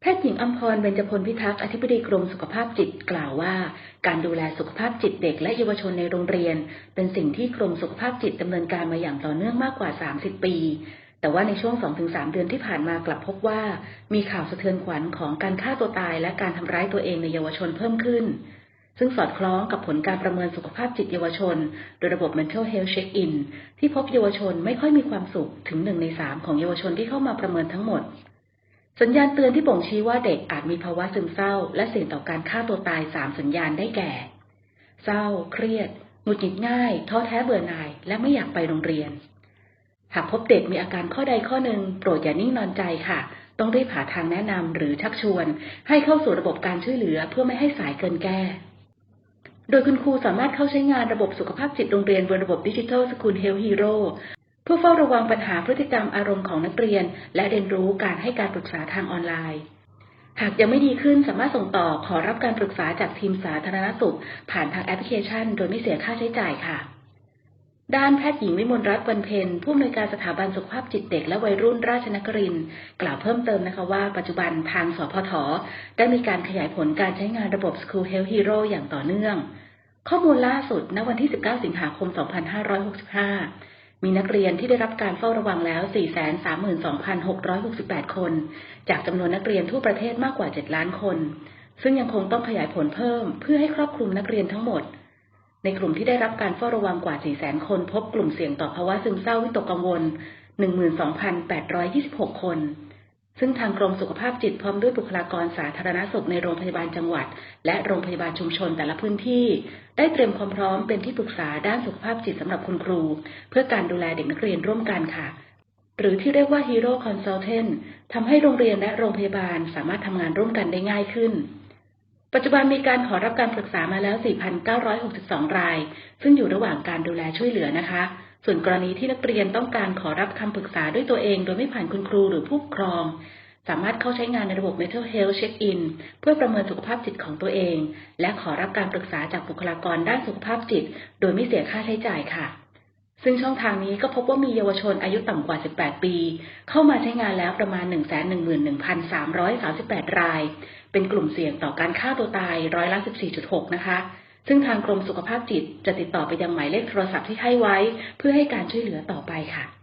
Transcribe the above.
แพทย์หญิงอัมพร เบญจพลพิทักษ์ อธิบดีกรมสุขภาพจิตกล่าวว่า การดูแลสุขภาพจิตเด็กและเยาวชนในโรงเรียน เป็นสิ่งที่กรมสุขภาพจิตดำเนินการมาอย่างต่อเนื่องมากกว่า 30 ปี แต่ว่าในช่วง 2-3 เดือนที่ผ่านมากลับพบว่า มีข่าวสะเทือนขวัญของการฆ่าตัวตายและการทำร้ายตัวเองในเยาวชนเพิ่มขึ้น ซึ่งสอดคล้องกับผลการประเมินสุขภาพจิตเยาวชน โดยระบบ Mental Health Check-in ที่พบเยาวชนไม่ค่อยมีความสุขถึงหนึ่งในสามของเยาวชนที่เข้ามาประเมินทั้งหมด สัญญาณเตือนที่บ่งชี้ว่าเด็กอาจมีภาวะซึมเศร้า และเสี่ยงต่อการฆ่าตัวตายสามสัญญาณได้แก่ เศร้า เครียดหงุดหงิดง่ายท้อแท้เบื่อหน่าย และไม่อยากไปโรงเรียน หากพบเด็กมีอาการข้อใดข้อหนึ่งโปรดอย่านิ่งนอนใจค่ะ ต้องรีบหาทางแนะนำหรือชักชวน ให้เข้าสู่ระบบการช่วยเหลือเพื่อไม่ให้สายเกินแก้ โดยคุณครูสามารถเข้าใช้งานระบบสุขภาพจิตโรงเรียนบนระบบดิจิทัลสกูลเฮลฮีโร่ เพื่อเฝ้าระวังปัญหาพฤติกรรมอารมณ์ของนักเรียน และเรียนรู้การให้การปรึกษาทางออนไลน์ หากยังไม่ดีขึ้นสามารถส่งต่อขอรับการปรึกษาจากทีมสาธารณสุข ผ่านทางแอปพลิเคชัน โดยไม่เสียค่าใช้จ่ายค่ะ ด้านแพทย์หญิงวิมลรัตน์วันเพ็ญผู้อำนวยการสถาบันสุขภาพจิตเด็กและวัยรุ่นราชนครินทร์กล่าวเพิ่มเติมนะคะว่าปัจจุบันทางสพทได้มีการขยายผลการใช้งานระบบ School Health Hero อย่างต่อเนื่องข้อมูลล่าสุด ณ วันที่ 19 สิงหาคม 2565 มีนักเรียนที่ได้รับการเฝ้าระวังแล้ว 432,668 คน จากจำนวนนักเรียนทั่วประเทศมากกว่า 7 ล้านคน ซึ่งยังคงต้องขยายผลเพิ่มเพื่อให้ครอบคลุมนักเรียนทั้งหมด ในกลุ่มที่ได้รับการเฝ้าระวังกว่า 400,000 คน พบกลุ่มเสี่ยงต่อภาวะซึมเศร้าวิตกกังวล 12,826 คน ซึ่งทางกรมสุขภาพจิตพร้อมด้วยบุคลากรสาธารณสุขในโรงพยาบาลจังหวัด และโรงพยาบาลชุมชนแต่ละพื้นที่ ได้เตรียมความพร้อมเป็นที่ปรึกษาด้านสุขภาพจิตสำหรับคุณครู เพื่อการดูแลเด็กนักเรียนร่วมกันค่ะ หรือที่เรียกว่า Hero Consultant ทำให้โรงเรียนและโรงพยาบาลสามารถทำงานร่วมกันได้ง่ายขึ้น ปัจจุบันมีการขอรับการปรึกษามาแล้ว 4,962 ราย ซึ่งอยู่ระหว่างการดูแลช่วยเหลือนะคะ ส่วนกรณีที่นักเรียนต้องการขอรับคำปรึกษาด้วยตัวเองโดยไม่ผ่านคุณครูหรือผู้ปกครอง สามารถเข้าใช้งานในระบบ Mental Health Check-in เพื่อประเมินสุขภาพจิตของตัวเอง และขอรับการปรึกษาจากบุคลากรด้านสุขภาพจิต โดยไม่เสียค่าใช้จ่ายค่ะ ซึ่งช่องทางนี้ก็พบว่ามีเยาวชนอายุต่ำกว่า 18 ปี เข้ามาใช้งานแล้วประมาณ 111,338 ราย เป็นกลุ่มเสี่ยงต่อการฆ่าตัวตายร้อยละ14.6 นะคะ ซึ่งทางกรมสุขภาพจิตจะติดต่อไปยังหมายเลขโทรศัพท์ที่ให้ไว้ เพื่อให้การช่วยเหลือต่อไปค่ะ